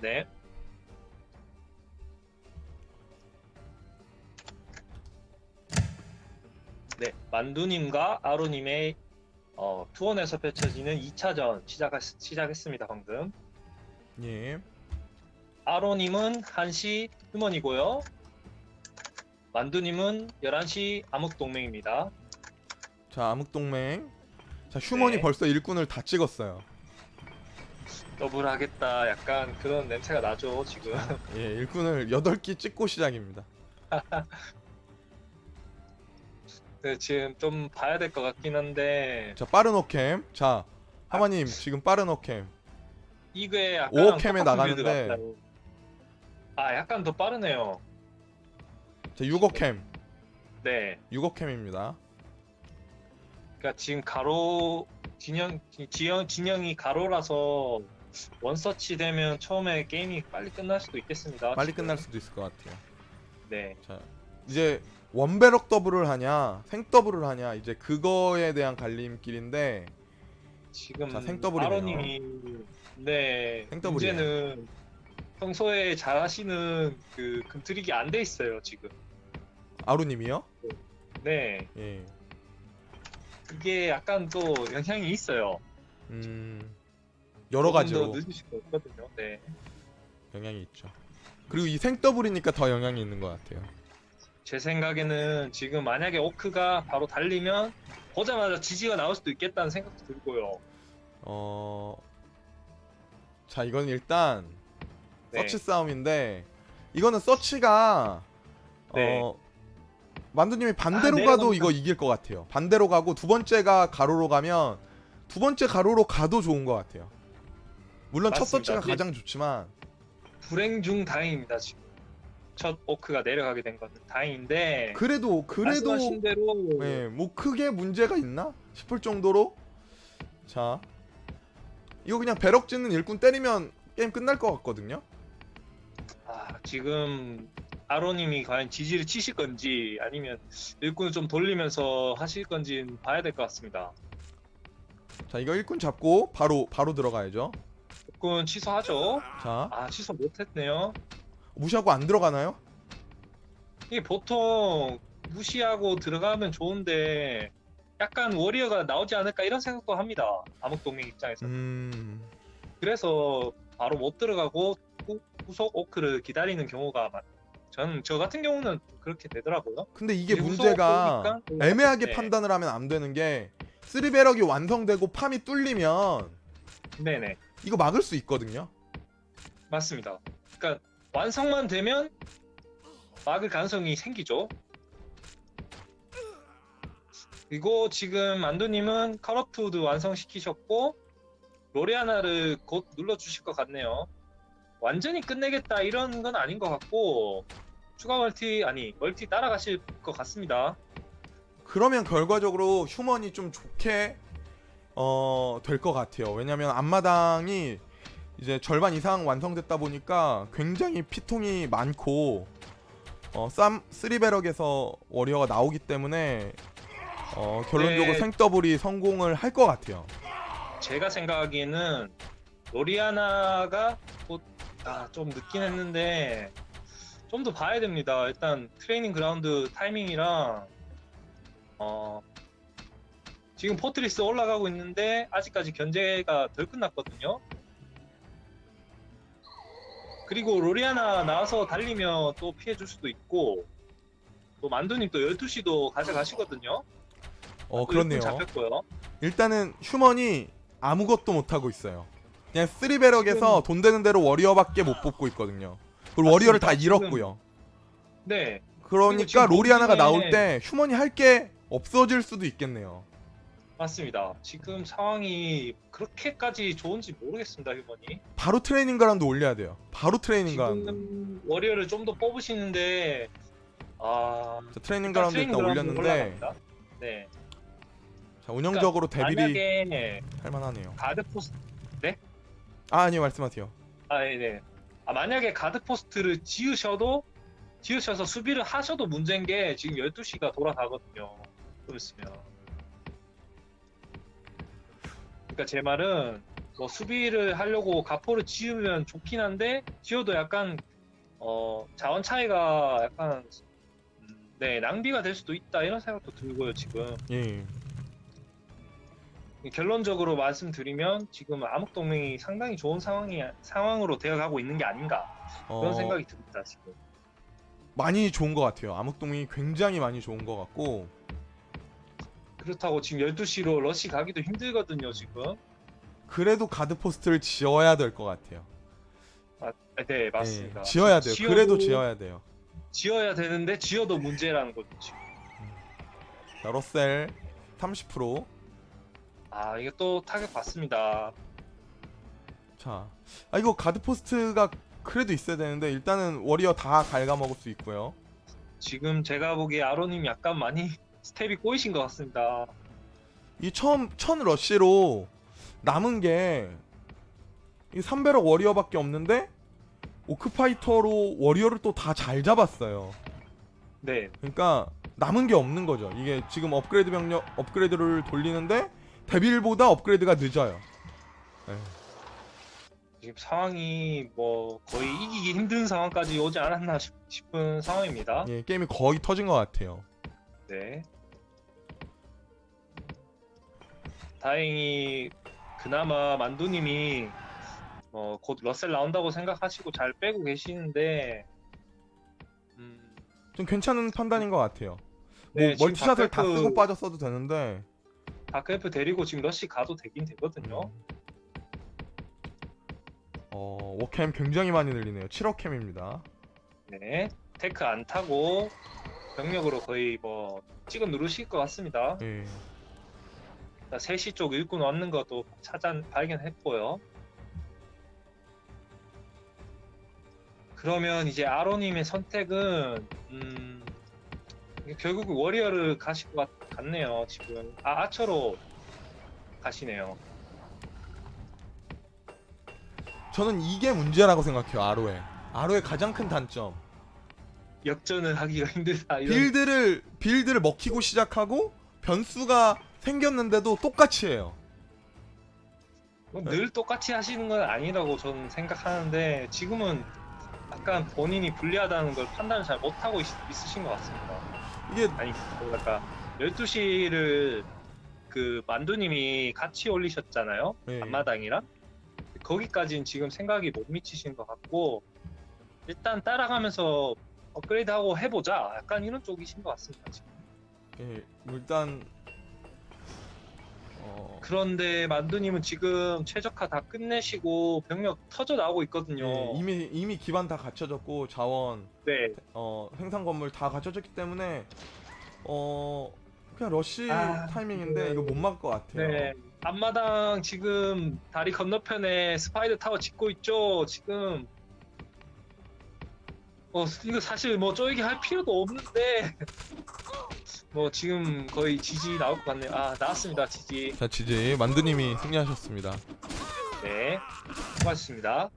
네. 네, 만두님과 아로님의 어, 투혼에서 펼쳐지는 2차전 시작, 시작했습니다, 방금. 예. 아로님은 1시 휴먼이고요. 만두님은 11시 암흑동맹입니다. 자 암흑동맹. 자 휴먼이 네. 벌써 일꾼을 다 찍었어요. 더블하겠다, 약간 그런 냄새가 나죠, 지금. 예 일꾼을 8기 찍고 시작입니다. 네, 지금 좀 봐야 될 것 같긴 한데, 자 빠른 오캠. 자 하마님 지금 빠른 오캠. 이게 약간 오캠에 나가는데. 아, 약간 더 빠르네요. 자 6오캠. 네. 6오캠입니다. 그러니까 지금 가로 진영 지영 진영이 가로라서 원서치 되면 처음에 게임이 빨리 끝날 수도 있겠습니다. 빨리 지금. 끝날 수도 있을 것 같아요. 네. 자 이제 원배럭 더블을 하냐 생 더블을 하냐 이제 그거에 대한 갈림길인데 지금 자, 생더블이네요. 아로님이 네 생더블이에요. 문제는 평소에 잘하시는 그 금트릭이 안 돼 있어요 지금. 아루님이요? 네. 예. 이게 약간 또 영향이 있어요. 음 여러 가지로 더 늦을 수가 없거든요. 네. 영향이 있죠. 그리고 이 생 더블이니까 더 영향이 있는 것 같아요. 제 생각에는 지금 만약에 오크가 바로 달리면 보자마자 지지가 나올 수도 있겠다는 생각도 들고요. 어. 자, 이건 일단 네. 서치 싸움인데 이거는 서치가 네. 어 만두님이 반대로 아, 가도 내려간다. 이거 이길 것 같아요. 반대로 가고 두 번째가 가로로 가면 두 번째 가로로 가도 좋은 것 같아요. 물론 첫 맞습니다. 서치가 가장 좋지만 불행 중 다행입니다 지금. 첫 오크가 내려가게 된 거는 다행인데 그래도 그래도 말씀하신 대로 예, 뭐 크게 문제가 있나 싶을 정도로 자 이거 그냥 배럭 짓는 일꾼 때리면 게임 끝날 것 같거든요. 아, 지금 아로님이 과연 지지를 치실 건지 아니면 일꾼을 좀 돌리면서 하실 건지는 봐야 될 것 같습니다. 자 이거 일꾼 잡고 바로 바로 들어가야죠. 일꾼 취소하죠. 자 아 취소 못했네요. 무시하고 안 들어가나요? 이게 보통 무시하고 들어가면 좋은데 약간 워리어가 나오지 않을까 이런 생각도 합니다. 암흑동맹 입장에서. 음 그래서 바로 못 들어가고 후, 후속 오크를 기다리는 경우가 많. 저는 저 같은 경우는 그렇게 되더라고요. 근데 이게 이제 문제가 오니까 애매하게 네. 판단을 하면 안 되는 게 쓰리베럭이 완성되고 팜이 뚫리면 네네 이거 막을 수 있거든요. 맞습니다. 그러니까 완성만 되면 막을 가능성이 생기죠. 그리고 지금 안도님은 컬러푸드 완성시키셨고 로레아나를 곧 눌러주실 것 같네요. 완전히 끝내겠다 이런 건 아닌 것 같고 추가 멀티 아니 멀티 따라가실 것 같습니다. 그러면 결과적으로 휴먼이 좀 좋게 어, 될 것 같아요. 왜냐면 앞마당이 이제 절반 이상 완성됐다 보니까 굉장히 피통이 많고 어, 쌈 쓰리베럭에서 워리어가 나오기 때문에 어, 결론적으로 네. 생더블이 성공을 할 것 같아요. 제가 생각하기에는 로리아나가 아, 좀 늦긴 했는데 좀 더 봐야 됩니다. 일단 트레이닝 그라운드 타이밍이랑 어 지금 포트리스 올라가고 있는데 아직까지 견제가 덜 끝났거든요. 그리고 로리아나 나와서 달리면 또 피해 줄 수도 있고 또 만두님 또 12시도 가져가시거든요. 어또 그렇네요. 잡혔고요. 일단은 휴먼이 아무것도 못 하고 있어요. 그냥 쓰리베럭에서 돈 되는 대로 워리어밖에 못 뽑고 있거든요. 그리고 워리어를 다 잃었고요. 네. 그러니까 로리아나가 나올 때 휴먼이 할 게 없어질 수도 있겠네요. 맞습니다. 지금 상황이 그렇게까지 좋은지 모르겠습니다, 휴먼이. 바로 트레이닝 그라운드 올려야 돼요. 바로 트레이닝 그라운드. 지금 워리어를 좀 더 뽑으시는데 아 자, 트레이닝 트레이닝 일단 그라운드 올렸는데 올라갑니다. 네. 자, 운영적으로 대비리 만약에 할 만하네요. 가드 포스트 아 아니요 말씀하세요. 아 네. 아 만약에 가드 포스트를 지으셔도 지으셔서 수비를 하셔도 문제인 게 지금 12시가 돌아가거든요. 좀 있으면. 그러니까 제 말은 뭐 수비를 하려고 가포를 지으면 좋긴 한데 지어도 약간 어 자원 차이가 약간 음, 네 낭비가 될 수도 있다 이런 생각도 들고요 지금 예. 결론적으로 말씀드리면 지금 암흑 동맹이 상당히 좋은 상황이 상황으로 되어가고 있는 게 아닌가 그런 어, 생각이 듭니다 지금 많이 좋은 것 같아요. 암흑동이 굉장히 많이 좋은 것 같고 그렇다고 지금 12시로 러시 가기도 힘들거든요 지금 그래도 가드 포스트를 지어야 될 것 같아요. 아, 네 맞습니다 예, 지어야 돼요. 지어도- 그래도 지어야 돼요. 지어야 되는데 지어도 문제라는 거죠 지금. 자, 러셀 30%. 아 이게 또 타격 받습니다 자, 아 이거 가드 포스트가 그래도 있어야 되는데 일단은 워리어 다 갉아먹을 수 있고요. 지금 제가 보기에 아로님 약간 많이 스텝이 꼬이신 것 같습니다. 이 처음 첫 러쉬로 남은 게 이 3배럭 워리어밖에 없는데 오크파이터로 워리어를 또 다 잘 잡았어요. 네, 그러니까 남은 게 없는 거죠. 이게 지금 업그레이드 병력 업그레이드를 돌리는데 데빌보다 업그레이드가 늦어요. 예. 지금 상황이 뭐 거의 이기기 힘든 상황까지 오지 않았나 싶- 싶은 상황입니다. 예, 게임이 거의 터진 것 같아요. 네. 다행히 그나마 만두님이 어, 곧 러셀 나온다고 생각하시고 잘 빼고 계시는데 음, 좀 괜찮은 판단인 것 같아요. 네, 뭐 지금 멀티샷을 다 다크엘프- 쓰고 빠졌어도 되는데 다크엘프 데리고 지금 러시 가도 되긴 되거든요. 어, 워캠 굉장히 많이 늘리네요. 7억 캠입니다. 네, 테크 안 타고 병력으로 거의 뭐 찍어 누르실 것 같습니다. 예. 3시 쪽 일꾼 왔는 것도 찾아 발견했고요. 그러면 이제 아로님의 선택은 음, 결국 워리어를 가실 것 같- 같네요. 지금 아 아처로 가시네요. 저는 이게 문제라고 생각해요. 아로의 아로의 가장 큰 단점. 역전을 하기가 힘들다. 이런 빌드를 빌드를 먹히고 시작하고 변수가 생겼는데도 똑같이 해요. 뭐늘 똑같이 하시는 건 아니라고 저는 생각하는데 지금은 약간 본인이 불리하다는 걸 판단을 잘 못하고 있, 있으신 것 같습니다. 이게 아니 뭐랄까 12시를 그 만두님이 같이 올리셨잖아요 예. 앞마당이랑 거기까지는 지금 생각이 못 미치신 것 같고 일단 따라가면서 업그레이드하고 해보자 약간 이런 쪽이신 것 같습니다 지금. 예, 일단 어, 그런데 만두님은 지금 최적화 다 끝내시고 병력 터져 나오고 있거든요 예, 이미 이미 기반 다 갖춰졌고 자원 네 어, 생산 건물 다 갖춰졌기 때문에 어 그냥 러쉬 아, 타이밍인데 네. 이거 못 막을 것 같아요. 네. 앞마당 지금 다리 건너편에 스파이더 타워 짓고 있죠. 지금 어 이거 사실 뭐 쪼이게 할 필요도 없는데 뭐 지금 거의 지지 나올 것 같네요. 아 나왔습니다 지지. 자 지지 만두님이 승리하셨습니다. 네 수고하셨습니다.